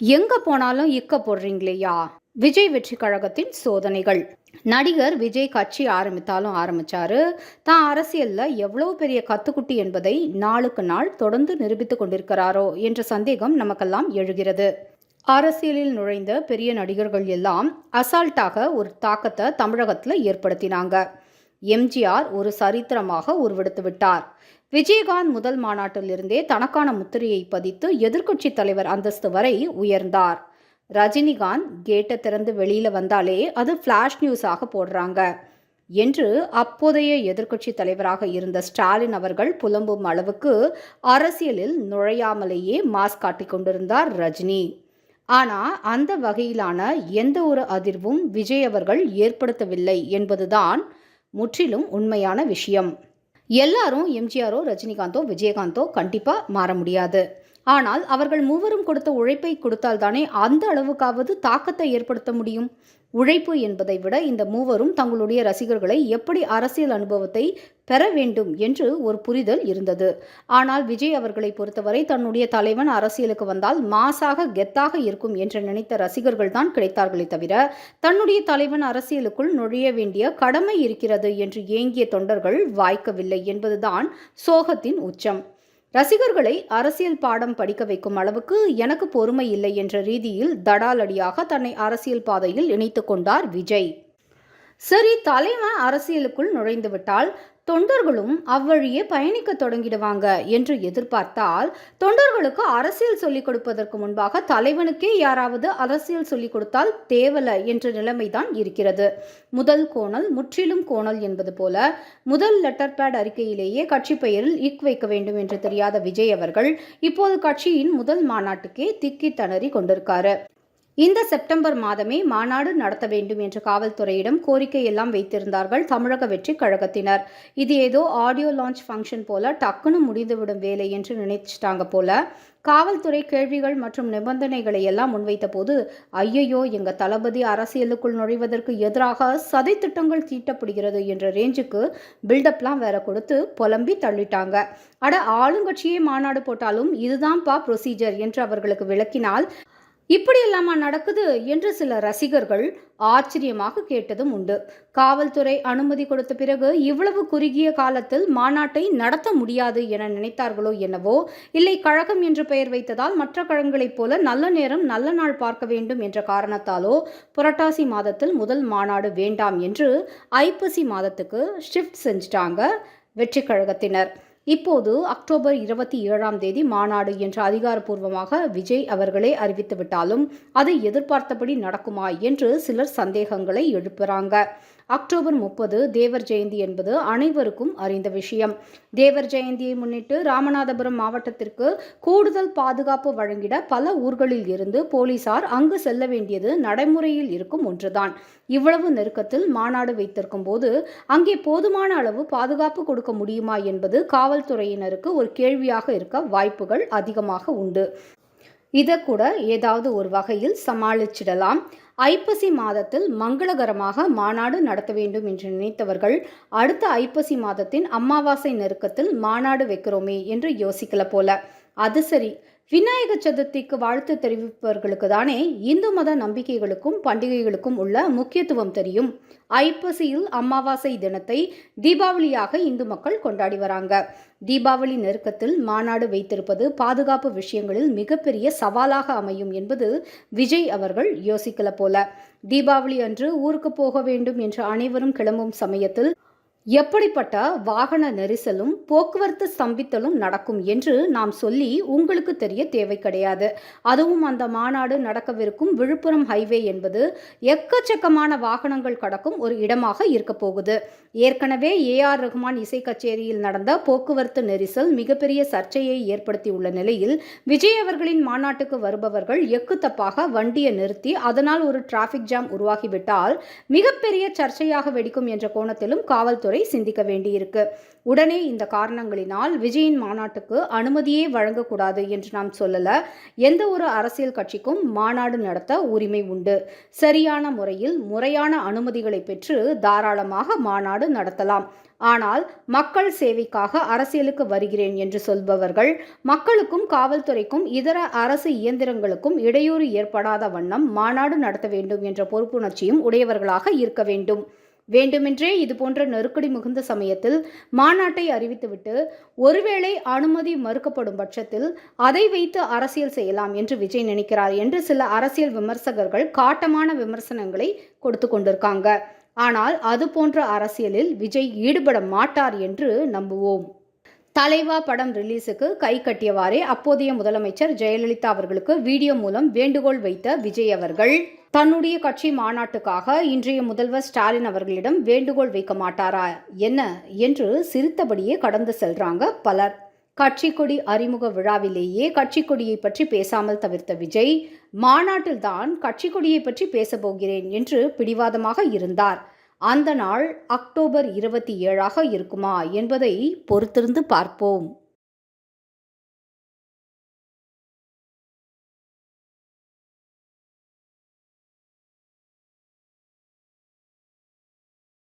எங்க போனாலும் இக்க போடுறீங்களேயா விஜய் வெற்றி கழகத்தின் சோதனைகள். நடிகர் விஜய் கட்சி ஆரம்பித்தாலும் ஆரம்பிச்சாரு. தான் அரசியல்ல எவ்வளவு பெரிய கத்துக்குட்டி என்பதை நாளுக்கு நாள் தொடர்ந்து நிரூபித்துக் கொண்டிருக்கிறாரோ என்ற சந்தேகம் நமக்கெல்லாம் எழுகிறது. அரசியலில் நுழைந்த பெரிய நடிகர்கள் எல்லாம் அசால்ட்டாக ஒரு தாக்கத்தை தமிழகத்தில் ஏற்படுத்தினாங்க. எம்ஜிஆர் ஒரு சரித்திரமாக உருவெடுத்து விட்டார். விஜயகாந்த் முதல் மாநாட்டிலிருந்தே தனக்கான முத்திரையை பதித்து எதிர்க்கட்சி தலைவர் அந்தஸ்து வரை உயர்ந்தார். ரஜினிகாந்த் கேட்டை திறந்து வெளியில வந்தாலே அது ஃப்ளாஷ் நியூஸாக போடுறாங்க. என்று அப்போதைய எதிர்க்கட்சி தலைவராக இருந்த ஸ்டாலின் அவர்கள் புலம்பும் அளவுக்கு அரசியலில் நுழையாமலேயே மாஸ்க் காட்டிக் கொண்டிருந்தார் ரஜினி. ஆனால் அந்த வகையிலான எந்த ஒரு அதிர்வும் விஜய் அவர்கள் ஏற்படுத்தவில்லை என்பதுதான் முற்றிலும் உண்மையான விஷயம். எல்லாரும் எம்ஜிஆரோ ரஜினிகாந்தோ விஜயகாந்தோ கண்டிப்பாக மாற முடியாது. ஆனால் அவர்கள் மூவரும் கொடுத்த உழைப்பை கொடுத்தால்தானே அந்த அளவுக்காவது தாக்கத்தை ஏற்படுத்த முடியும்? உழைப்பு என்பதை விட இந்த மூவரும் தங்களுடைய ரசிகர்களை எப்படி அரசியல் அனுபவத்தை பெற வேண்டும் என்று ஒரு புரிதல் இருந்தது. ஆனால் விஜய் அவர்களை பொறுத்தவரை தன்னுடைய தலைவன் அரசியலுக்கு வந்தால் மாசாக கெத்தாக இருக்கும் என்று நினைத்த ரசிகர்கள் தான் கிடைத்தார்களே தவிர தன்னுடைய தலைவன் அரசியலுக்குள் நுழைய வேண்டிய கடமை இருக்கிறது என்று ஏங்கிய தொண்டர்கள் வாய்க்கவில்லை என்பதுதான் சோகத்தின் உச்சம். ரசிகர்களை அரசியல் பாடம் படிக்க வைக்கும் அளவுக்கு எனக்கு பொறுமை இல்லை என்ற ரீதியில் தடாலடியாக தன்னை அரசியல் பாதையில் இணைத்துக் கொண்டார் விஜய். சரி தலைவன் அரசியலுக்குள் நுழைந்து விட்டால் தொண்டர்களும் அவ்வழியே பயணிக்க தொடங்கிடுவாங்க என்று எதிர்பார்த்தால் தொண்டர்களுக்கு அரசியல் சொல்லிக் கொடுப்பதற்கு முன்பாக தலைவனுக்கே யாராவது அரசியல் சொல்லிக் கொடுத்தால் தேவல என்ற நிலைமைதான் இருக்கிறது. முதல் கோணல் முற்றிலும் கோணல் என்பது போல முதல் லெட்டர் பேட் அறிக்கையிலேயே கட்சி பெயரில் இக் வைக்க வேண்டும் என்று தெரியாத விஜய் அவர்கள் இப்போது கட்சியின் முதல் மாநாட்டுக்கே திக்கி தணறி கொண்டிருக்காரு. இந்த செப்டம்பர் மாதமே மாநாடு நடத்த வேண்டும் என்று காவல்துறையிடம் கோரிக்கை எல்லாம் வைத்திருந்தார்கள் தமிழக வெற்றி கழகத்தினர். இது ஏதோ ஆடியோ லான்ச் ஃபங்க்ஷன் போல டக்குன்னு முடிந்துவிடும் வேலை என்று நினைச்சிட்டாங்க போல. காவல்துறை கேள்விகள் மற்றும் நிபந்தனைகளை எல்லாம் முன்வைத்த போது ஐயையோ எங்க தளபதி அரசியலுக்குள் நுழைவதற்கு எதிராக சதை திட்டங்கள் தீட்டப்படுகிறது என்ற ரேஞ்சுக்கு பில்டப்லாம் வேற கொடுத்து புலம்பி தள்ளிட்டாங்க. அட ஆளுங்கட்சியே மாநாடு போட்டாலும் இதுதான்ப்பா ப்ரொசீஜர் என்று அவர்களுக்கு விளக்கினால் இப்படியெல்லாமா நடக்குது என்று சில ரசிகர்கள் ஆச்சரியமாக கேட்டதும் உண்டு. காவல்துறை அனுமதி கொடுத்த பிறகு இவ்வளவு குறுகிய காலத்தில் மாநாட்டை நடத்த முடியாது என நினைத்தார்களோ என்னவோ இல்லை கழகம் என்று பெயர் வைத்ததால் மற்ற கழகங்களைப் போல நல்ல நேரம் நல்ல நாள் பார்க்க வேண்டும் என்ற காரணத்தாலோ புரட்டாசி மாதத்தில் முதல் மாநாடு வேண்டாம் என்று ஐப்பசி மாதத்துக்கு ஷிஃப்ட் செஞ்சிட்டாங்க வெற்றி கழகத்தினர். இப்போது அக்டோபர் இருபத்தி ஏழாம் தேதி மாநாடு என்று அதிகாரப்பூர்வமாக விஜய் அவர்களே அறிவித்துவிட்டாலும் அது எதிர்பார்த்தபடி நடக்குமா என்று சிலர் சந்தேகங்களை எழுப்புறாங்க. அக்டோபர் முப்பது தேவர் ஜெயந்தி என்பது அனைவருக்கும் அறிந்த விஷயம். தேவர் ஜெயந்தியை முன்னிட்டு ராமநாதபுரம் மாவட்டத்திற்கு கூடுதல் பாதுகாப்பு வழங்கிட பல ஊர்களில் இருந்து போலீசார் அங்கு செல்ல வேண்டியது நடைமுறையில் இருக்கும் ஒன்றுதான். இவ்வளவு நெருக்கத்தில் மாநாடு வைத்திருக்கும் போது அங்கே போதுமான அளவு பாதுகாப்பு கொடுக்க முடியுமா என்பது காவல் காவல்துறையினருக்கு ஒரு கேள்வியாக இருக்க வாய்ப்புகள் அதிகமாக உண்டு. இதை கூட ஏதாவது ஒரு வகையில் சமாளிச்சிடலாம். ஐப்பசி மாதத்தில் மங்களகரமாக மாநாடு நடத்த வேண்டும் என்று நினைத்தவர்கள் அடுத்த ஐப்பசி மாதத்தின் அமாவாசை நெருக்கத்தில் மாநாடு வைக்கிறோமே என்று யோசிக்கல போல. அது சரி விநாயக சதுர்த்திக்கு வாழ்த்து தெரிவிப்பவர்களுக்கு தானே இந்து மத நம்பிக்கைகளுக்கும் பண்டிகைகளுக்கும் உள்ள முக்கியத்துவம் தெரியும். ஐப்பசியில் அமாவாசை தினத்தை தீபாவளியாக இந்து மக்கள் கொண்டாடி வராங்க. தீபாவளி நெருக்கத்தில் மாநாடு வைத்திருப்பது பாதுகாப்பு விஷயங்களில் மிகப்பெரிய சவாலாக அமையும் என்பது விஜய் அவர்கள் யோசிக்கல போல. தீபாவளி அன்று ஊருக்கு போக வேண்டும் என்று அனைவரும் கிளம்பும் சமயத்தில் எப்படிப்பட்ட வாகன நெரிசலும் போக்குவரத்து ஸ்தம்பித்தலும் நடக்கும் என்று நாம் சொல்லி உங்களுக்கு தெரிய தேவை கிடையாது. அதுவும் அந்த மாநாடு நடக்கவிருக்கும் விழுப்புரம் ஹைவே என்பது எக்கச்சக்கமான வாகனங்கள் கடக்கும் ஒரு இடமாக இருக்க போகுது. ஏற்கனவே ஏ ஆர் ரஹ்மான் இசை கச்சேரியில் நடந்த போக்குவரத்து நெரிசல் மிகப்பெரிய சர்ச்சையை ஏற்படுத்தியுள்ள நிலையில் விஜய் அவர்களின் மாநாட்டுக்கு வருபவர்கள் எக்கு தப்பாக வண்டியை நிறுத்தி அதனால் ஒரு டிராஃபிக் ஜாம் உருவாகிவிட்டால் மிகப்பெரிய சர்ச்சையாக வெடிக்கும் என்ற கோணத்திலும் காவல்துறை முறை சிந்திக்க வேண்டியிருக்கு. உடனே இந்த காரணங்களினால் விஜயின் மாநாட்டுக்கு அனுமதியே வழங்கக்கூடாது என்று நாம் சொல்லல. எந்த ஒரு அரசியல் கட்சிக்கும் மாநாடு நடத்த உரிமை உண்டு. சரியான முறையில் முறையான அனுமதிகளை பெற்று தாராளமாக மாநாடு நடத்தலாம். ஆனால் மக்கள் சேவைக்காக அரசியலுக்கு வருகிறேன் என்று சொல்பவர்கள் மக்களுக்கும் காவல்துறைக்கும் இதர அரசு இயந்திரங்களுக்கும் இடையூறு ஏற்படாத வண்ணம் மாநாடு நடத்த வேண்டும் என்ற பொறுப்புணர்ச்சியும் உடையவர்களாக இருக்க வேண்டும். வேண்டுமென்றே இதுபோன்ற நெருக்கடி மிகுந்த சமயத்தில் மாநாட்டை அறிவித்துவிட்டு ஒருவேளை அனுமதி மறுக்கப்படும் பட்சத்தில் அதை வைத்து அரசியல் செய்யலாம் என்று விஜய் நினைக்கிறார் என்று சில அரசியல் விமர்சகர்கள் காட்டமான விமர்சனங்களை கொடுத்து கொண்டிருக்காங்க. ஆனால் அது போன்ற அரசியலில் விஜய் ஈடுபட மாட்டார் என்று நம்புவோம். தலைவா படம் ரிலீஸுக்கு கை கட்டியவாறே அப்போதைய முதலமைச்சர் ஜெயலலிதா அவர்களுக்கு வீடியோ மூலம் வேண்டுகோள் வைத்த விஜய் அவர்கள். தன்னுடைய கட்சி மாநாட்டுக்காக இன்றைய முதல்வர் ஸ்டாலின் அவர்களிடம் வேண்டுகோள் வைக்க மாட்டாரா? என்ன? என்று சிரித்தபடியே கடந்து செல்றாங்க பலர். கட்சி கொடி அறிமுக விழாவிலேயே கட்சி கொடியை பற்றி பேசாமல் தவிர்த்த விஜய் மாநாட்டில்தான் கட்சி கொடியை பற்றி பேசப்போகிறேன் என்று பிடிவாதமாக இருந்தார். அந்த நாள் அக்டோபர் இருபத்தி ஏழாக இருக்குமா என்பதை பொறுத்திருந்து பார்ப்போம்.